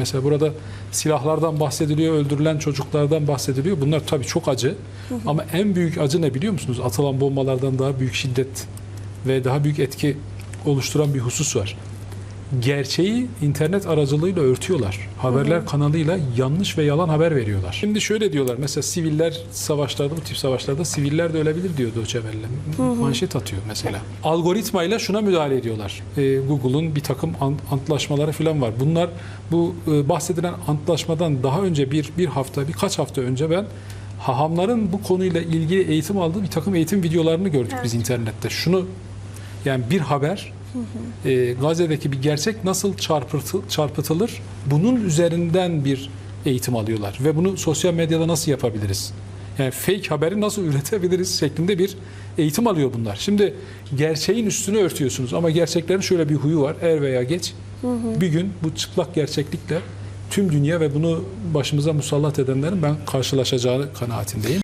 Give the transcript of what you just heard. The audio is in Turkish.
Mesela burada silahlardan bahsediliyor, öldürülen çocuklardan bahsediliyor. Bunlar tabii çok acı. Ama en büyük acı ne biliyor musunuz? Atılan bombalardan daha büyük şiddet ve daha büyük etki oluşturan bir husus var. Gerçeği internet aracılığıyla örtüyorlar. Haberler kanalıyla yanlış ve yalan haber veriyorlar. Şimdi şöyle diyorlar. Mesela siviller savaşlarda, bu tip savaşlarda siviller de ölebilir diyor Deutsche Welle. Manşet atıyor mesela. Algoritmayla şuna müdahale ediyorlar. Ee, Google'un bir takım an- antlaşmaları falan var. Bunlar bu e, bahsedilen antlaşmadan daha önce bir bir hafta, birkaç hafta önce ben hahamların bu konuyla ilgili eğitim aldığı bir takım eğitim videolarını gördük biz internette. Şunu yani bir haber e, Gazze'deki bir gerçek nasıl çarpıtı, çarpıtılır bunun üzerinden bir eğitim alıyorlar ve bunu sosyal medyada nasıl yapabiliriz? Yani fake haberi nasıl üretebiliriz şeklinde bir eğitim alıyor bunlar. Şimdi gerçeğin üstünü örtüyorsunuz ama gerçeklerin şöyle bir huyu var er veya geç bir gün bu çıplak gerçeklikle tüm dünya ve bunu başımıza musallat edenlerin ben karşılaşacağı kanaatindeyim.